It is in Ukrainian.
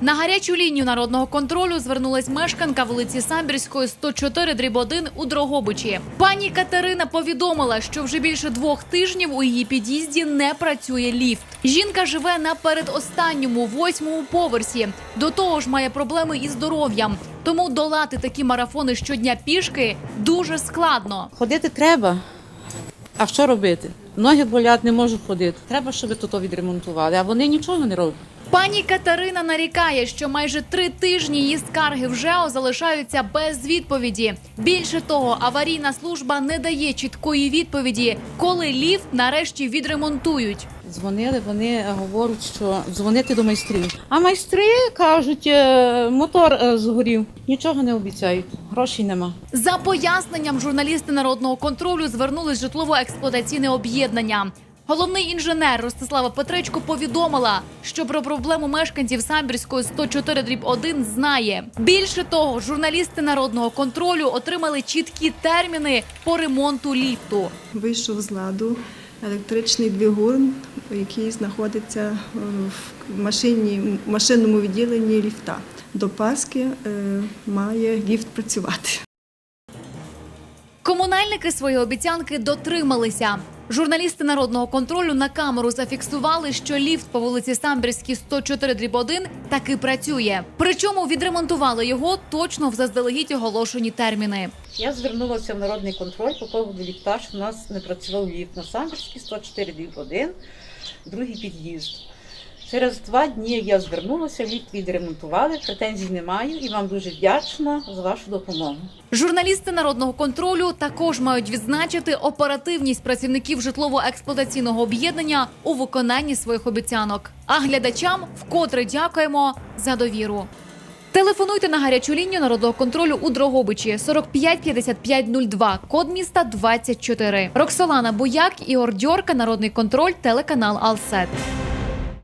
На гарячу лінію народного контролю звернулась мешканка вулиці Самбірської 104 дріб 1 у Дрогобичі. Пані Катерина повідомила, що вже більше двох тижнів у її під'їзді не працює ліфт. Жінка живе на передостанньому восьмому поверсі. До того ж, має проблеми із здоров'ям. Тому долати такі марафони щодня пішки дуже складно. Ходити треба. А що робити? Ноги болять, не можу ходити. Треба, щоб тут відремонтували, а вони нічого не роблять. Пані Катерина нарікає, що майже три тижні її скарги в ЖЕО залишаються без відповіді. Більше того, аварійна служба не дає чіткої відповіді, коли ліфт нарешті відремонтують. Дзвонили, вони говорять, що дзвонити до майстрів. А майстри кажуть, е, мотор е, згорів. Нічого не обіцяють, грошей нема. За поясненням журналісти народного контролю звернулись житлово-експлуатаційне об'єднання. Головний інженер Ростислава Петричко повідомила, що про проблему мешканців Самбірської 104 дріб 1 знає. Більше того, журналісти народного контролю отримали чіткі терміни по ремонту ліфту. вийшов з ладу електричний двигун, який знаходиться в машині, в машинному відділенні ліфта. До Пасхи е, має ліфт працювати. Комунальники свої обіцянки дотрималися. Журналісти народного контролю на камеру зафіксували, що ліфт по вулиці Самбірській 104 дріб 1 таки працює. Причому відремонтували його точно в заздалегідь оголошені терміни. Я звернулася в народний контроль по поводу ліфта, що у нас не працював ліфт на Самбірській 104 1, другий під'їзд. Через два дні я звернулася, ліфт відремонтували, претензій не маю і вам дуже вдячна за вашу допомогу. Журналісти народного контролю також мають відзначити оперативність працівників житлово-експлуатаційного об'єднання у виконанні своїх обіцянок. А глядачам вкотре дякуємо за довіру. Телефонуйте на гарячу лінію народного контролю у Дрогобичі 45 55 02, код міста 24. Роксолана Буяк, Ігор Дьорка, народний контроль, телеканал Алсет.